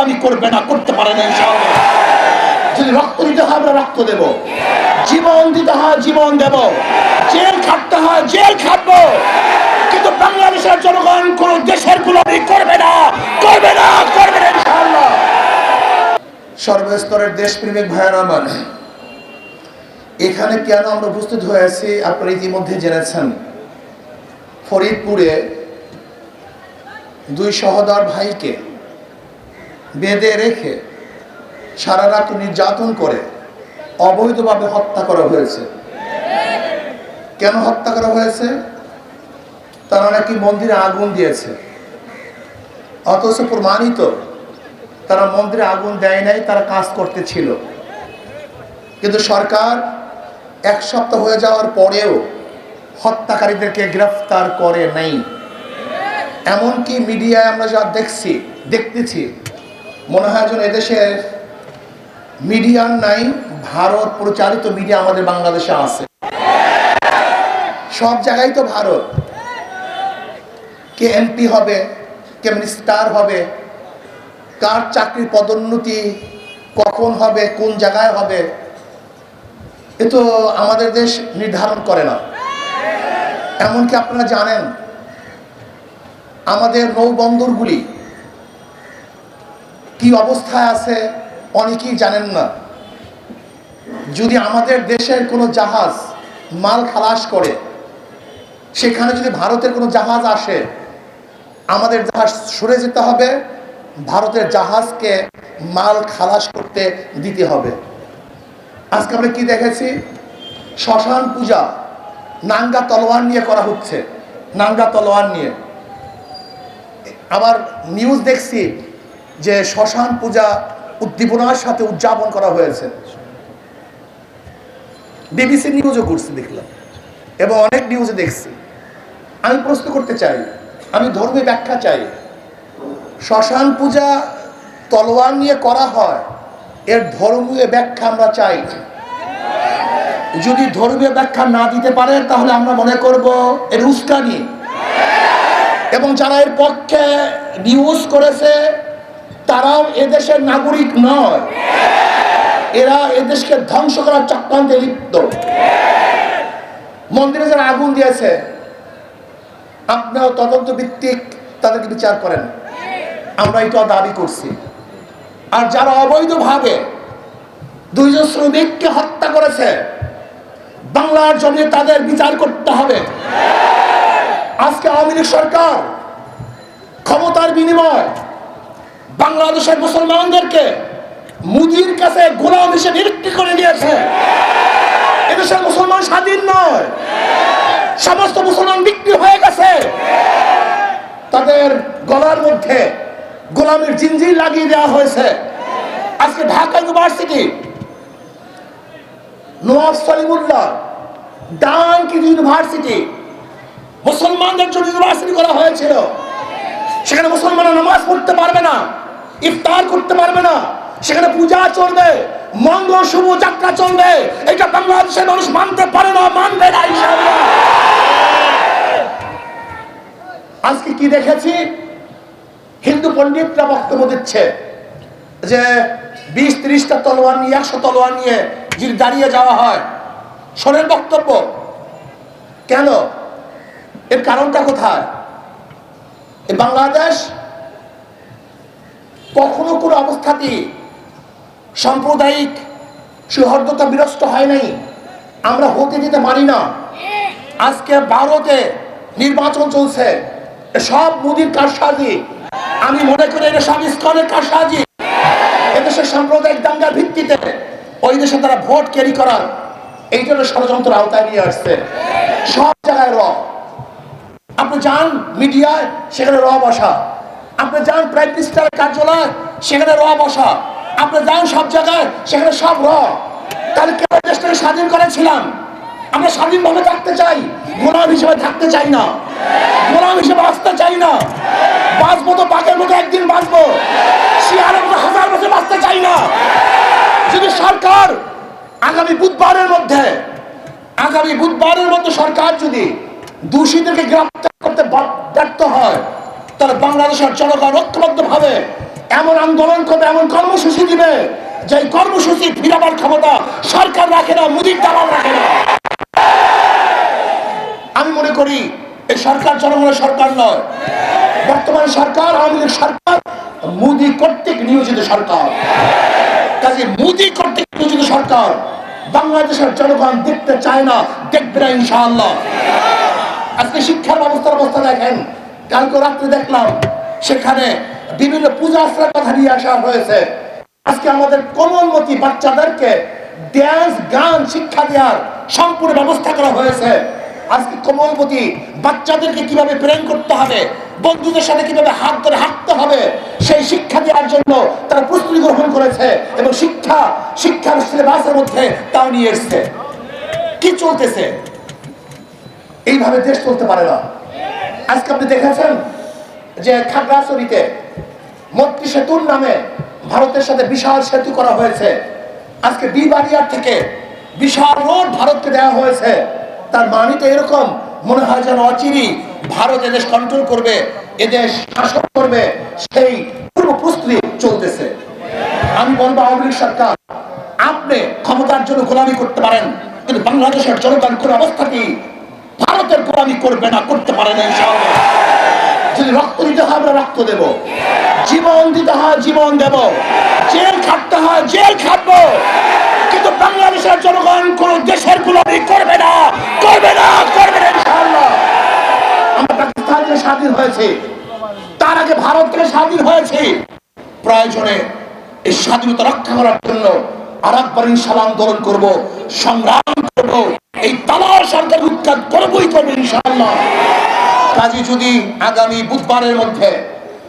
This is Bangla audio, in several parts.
আমি করবে না করতে পারে না ইনশাআল্লাহ। যদি রক্ত দিতে হয় আমরা রক্ত দেব। জীবন দিতে হয় জীবন দেব। জেল খাটতে হয় জেল খাটবো। কিন্তু বাংলাদেশের জনগণ কোন দেশের গুলামি করবে না করবে না করবে না ইনশাআল্লাহ। সর্বস্তরের দেশপ্রেমিক ভাইয়ার আমার এখানে কেন আমরা উপস্থিত হয়েছি আপনারা ইতিমধ্যে জেনেছেন। ফরিদপুরে দুই সহদর ভাইকে বেঁধে রেখে সারা রাত নির্যাতন করে, অবৈধভাবে হত্যা করা হয়েছে। কেন হত্যা করা হয়েছে? তারা নাকি মন্দিরে আগুন দিয়েছে। অথচ প্রমাণিত, তারা মন্দিরে আগুন দেয় নাই, তারা কাজ করতে ছিল কিন্তু সরকার এক সপ্তাহ হয়ে যাওয়ার পরেও হত্যাকারীদেরকে গ্রেফতার করে নাই। এমনকি মিডিয়ায় আমরা যা দেখছি, দেখতেছি মনে হয় যেন এদেশের মিডিয়ার নাই, ভারত পরিচালিত মিডিয়া আমাদের বাংলাদেশে আছে। সব জায়গায় তো ভারত। কে এমপি হবে, কে মিনিস্টার হবে, কার চাকরির পদোন্নতি কখন হবে, কোন জায়গায় হবে, এ তো আমাদের দেশ নির্ধারণ করে না। এমনকি আপনারা জানেন, আমাদের নৌবন্দরগুলি কি অবস্থায় আছে অনেকেই জানেন না। যদি আমাদের দেশের কোনো জাহাজ মাল খালাস করে, সেখানে যদি ভারতের কোনো জাহাজ আসে, আমাদের জাহাজ সরে যেতে হবে, ভারতের জাহাজকে মাল খালাস করতে দিতে হবে। আজকে আমরা কি দেখেছি? শ্মশান পূজা, নাঙ্গা তলোয়ার নিয়ে করা হচ্ছে, নাঙ্গা তলোয়ার নিয়ে। আবার নিউজ দেখছি যে শ্মশান পূজা উদ্দীপনার সাথে উদযাপন করা হয়েছে। বিবিসি নিউজও করছি দেখলাম। এবং অনেক নিউজে দেখছি। আমি প্রশ্ন করতে চাই, আমি ধর্মী ব্যাখ্যা চাই। শ্মশান পূজা তলোয়ার নিয়ে করা হয়, এর ধর্মীয় ব্যাখ্যা আমরা চাই যদি ধর্মীয় ব্যাখ্যা না দিতে পারেন তাহলে আমরা মনে করব এর উস্কানি। এবং যারা এর পক্ষে নিউজ করেছে তারাও এদেশের নাগরিক নয়। এরা এদেশকে ধ্বংস করার চক্রান্তে লিপ্ত। মন্দিরে যারা আগুন দিয়েছে, আপনিও তদন্ত ভিত্তিক তাদেরকে বিচার করেন। আমরা এটা দাবি করছি। আর যারা অবৈধভাবে দুইজন শ্রমিককে হত্যা করেছে, বাংলার জমিয়ে তাদের বিচার করতে হবে। আজকে আওয়ামী লীগ সরকার ক্ষমতার বিনিময় বাংলাদেশের মুসলমানদেরকে মুদির কাছে গোলাম হিসেবে বিক্রি করে দিয়েছে। এদেশের মুসলমান স্বাধীন নয়। সমস্ত মুসলমান বিক্রি হয়ে গেছে। তাদের গলার মধ্যে গোলামের জিনজির লাগিয়ে দেওয়া হয়েছে। আজকে ঢাকা ইউনিভার্সিটি, নওয়াব সলিমুল্লাহ ডানকি ইউনিভার্সিটি, মুসলমানদের জন্য ইউনিভার্সিটি করা হয়েছিল। সেখানে মুসলমানরা নামাজ পড়তে পারবে না। ইফতার করতে পারবে না। সেখানে পূজা চলবে, মঙ্গল শুভ যাত্রা চলবে। এটা বাংলাদেশের মানুষ মানতে পারে না, মানবে না আজকে কি দেখেছি? হিন্দু পণ্ডিতরা বক্তব্য দিচ্ছে যে বিশ, ত্রিশটা তলোয়ার নিয়ে, একশো তলোয়ার নিয়ে যদি দাঁড়িয়ে যাওয়া হয়, শোনেন বক্তব্য। কেন? এর কারণটা কোথায়? বাংলাদেশ কখনো কোনো অবস্থাতেই সাম্প্রদায়িক সৌহার্দ্যতা বিরস্ত হয় নাই। আমরা হতে দিতে পারি না। আজকে ভারতে নির্বাচন চলছে। সব মোদির কারসাজি। আমি মনে করি এটা সব ইস্কনের কারসাজি। এদেশের সাম্প্রদায়িক দাঙ্গার ভিত্তিতে ওই দেশে তারা ভোট ক্যারি করার এইটার ষড়যন্ত্র আওতায় নিয়ে আসছে। সব জায়গায় র। আপনি যান মিডিয়ায়, সেখানে র বসা। আপনি যান প্রাইম মিনিস্টারের কার্যালয়, সেখানে র বসা। আপনি যান সব জায়গায়, সেখানে সব র তাহলে কেন দেশটাকে স্বাধীন করেছিলাম? আমরা স্বাধীনভাবে থাকতে চাই, গোলাম হিসেবে থাকতে চাই না। গোলাম হিসেবে বাঁচতে চাই না। বাঁচবো তো বাঘের মতো একদিন বাঁচবো। শিয়ালের মতো হাজার বছর বাঁচতে চাই না। যদি সরকার আগামী বুধবারের মধ্যে, আগামী বুধবারের মধ্যে সরকার যদি দোষীদেরকে গ্রেপ্তার করতে ব্যর্থ হয় তাহলে বাংলাদেশের জনগণ ঐক্যবদ্ধ ভাবে এমন আন্দোলন করবে, এমন কর্মসূচি দিবে যে কর্মসূচি ফিরাবার ক্ষমতা সরকার রাখে না মুদির দালাল রাখে না। আমি মনে করি এই সরকার জনগণের সরকার নয়। বর্তমান সরকার, আওয়ামী লীগ সরকার, মুদি কর্তৃক নিয়োজিত সরকার। কাজে মুদি কর্তৃক নিয়োজিত সরকার বাংলাদেশের জনগণ দেখতে চায় না, দেখবে না ইনশাআল্লাহ। আজকে শিক্ষার ব্যবস্থার অবস্থা দেখেন কালকে রাত্রে দেখলাম সেখানে বিভিন্ন পূজা আশ্রার কথা নিয়ে আসা হয়েছে। আজকে আমাদের কোমলমতি বাচ্চাদেরকে ড্যান্স গান, শিক্ষা দেওয়ার সম্পূর্ণ ব্যবস্থা করা হয়েছে। আজকে কোমলমতি বাচ্চাদেরকে কীভাবে প্রেম করতে হবে, বন্ধুদের সাথে কীভাবে হাত ধরে হাঁটতে হবে, সেই শিক্ষা দেওয়ার জন্য তারা প্রস্তুতি গ্রহণ করেছে এবং শিক্ষা, শিক্ষার সিলেবাসের মধ্যে তাও নিয়ে এসছে। কি চলতেছে? এইভাবে দেশ চলতে পারে না। আজকে আপনি দেখেছেন যে খাগড়াছড়িতে মৈত্রী সেতুর নামে ভারতের সাথে বিশাল সেতু করা হয়েছে। আজকে বিবাড়িয়ার থেকে বিশাল রোড ভারতকে দেওয়া হয়েছে। তার মানে তো এরকম মনে হয় যেন অচিরি ভারত এদেশ কন্ট্রোল করবে, এদেশ শাসন করবে, সেই পূর্ব প্রস্তুতি চলতেছে। আমি বলব আওয়ামী লীগ সরকার, আপনি ক্ষমতার জন্য গোলামি করতে পারেন, কিন্তু বাংলাদেশের জনগণ কোন অবস্থাতেই ভারতের গোলামি করবে না, করতে পারে না ইনশাআল্লাহ। যদি রক্ত দিতে হয়, আমরা রক্ত দেব। জীবন দিতে হয়, জীবন দেব। জেল খাটতে হয়, জেল খাটবো। কিন্তু বাংলাদেশের জনগণ কোন দেশের গোলামি করবে না করবে না করবে না ইনশাআল্লাহ। আমরা পাকিস্তান থেকে স্বাধীন হয়েছে। তার আগে ভারত থেকে স্বাধীন হয়েছে। প্রয়োজনে এই স্বাধীনতা রক্ষা করার জন্য আর একবার ইনশাল্লাহ আন্দোলন করব। সংগ্রাম করব, এই তালার সরকার উৎখাত যদি আগামী বুধবারের মধ্যে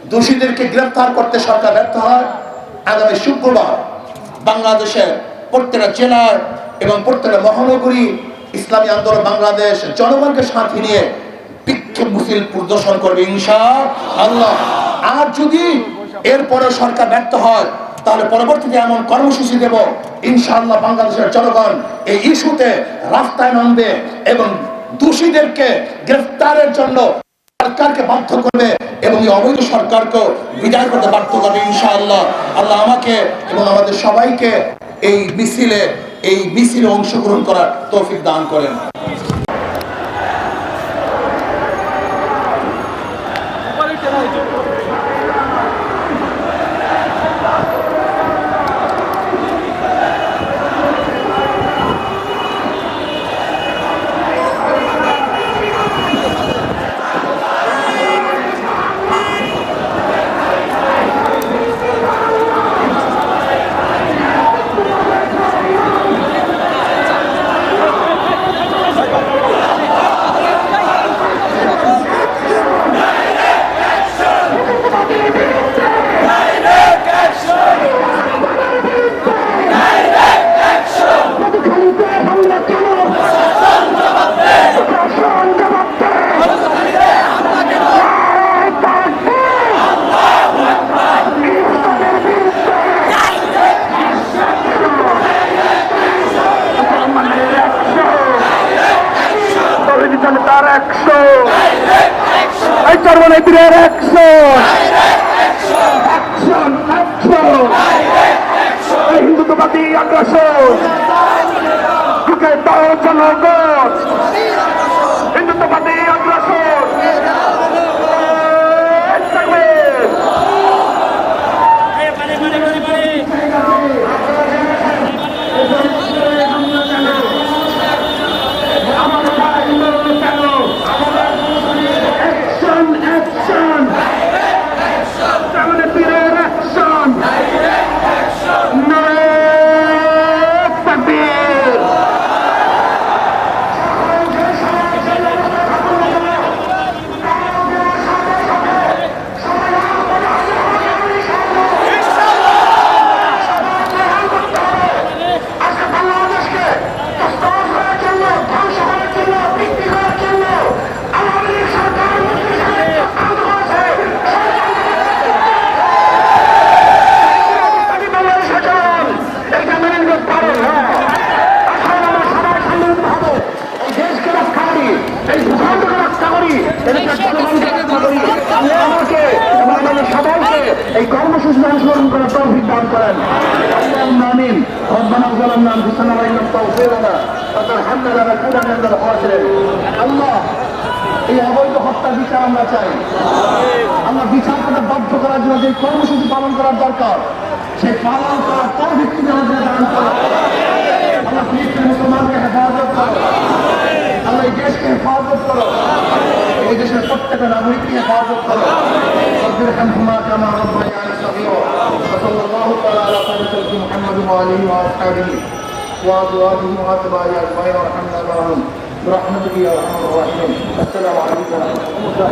দোষীদেরকে গ্রেফতার করতে সরকার ব্যর্থ হয়, আগামী শুক্রবার বাংলাদেশের প্রত্যেকটা জেলার এবং প্রত্যেকটা মহানগরী ইসলামী আন্দোলন বাংলাদেশ জনগণকে সাথে নিয়ে বিক্ষোভ মিছিল প্রদর্শন করবে ইনশা আল্লাহ আর যদি এরপরে সরকার ব্যর্থ হয় তাহলে পরবর্তীতে এমন কর্মসূচি দেব, ইনশাআল্লাহ বাংলাদেশের জনগণ এই ইস্যুতে রাস্তায় নামবে এবং দোষীদেরকে গ্রেফতারের জন্য সরকারকে বাধ্য করবে এবং এই অবৈধ সরকারকে বিদায় করতে বাধ্য করবে, ইনশাআল্লাহ। আল্লাহ আমাকে এবং আমাদের সবাইকে এই মিছিলে এই মিছিলে অংশগ্রহণ করার তৌফিক দান করেন। তার একশো এই চর্মনেত্রীর একশো অ্যাকশন অ্যাকশন হিন্দুত্ববাদী আগ্রাসন ঢুকে দাও জনগণ হিন্দুত্ববাদী আগ্রাসন ربنا ظلمنا أنفسنا وإن لم تغفر لنا وترحمنا لنكونن من الخاسرين আল্লাহ এই অবৈধ হত্যা বিচার আমরা চাই আমরা বিচার করতে বাধ্য করার জন্য যে কর্মসূচি পালন করার দরকার সেই পালন করার তৌফিক তুমি আমাদের দান করো আল্লাহ ফিলিস্তিন মুসলমানকে হেফাজত করো আল্লাহ এই দেশকে হেফাজত করো এই দেশের প্রত্যেকটা নাগরিককে হেফাজত করো رب ارحمهما كما ربياني صغيرا وصلى الله تعالى على خير خلق محمد واله واصحابه وازواجه واتباعه اجمعين وارحمنا معهم برحمتك يا ارحم الراحمين السلام عليكم ورحمه الله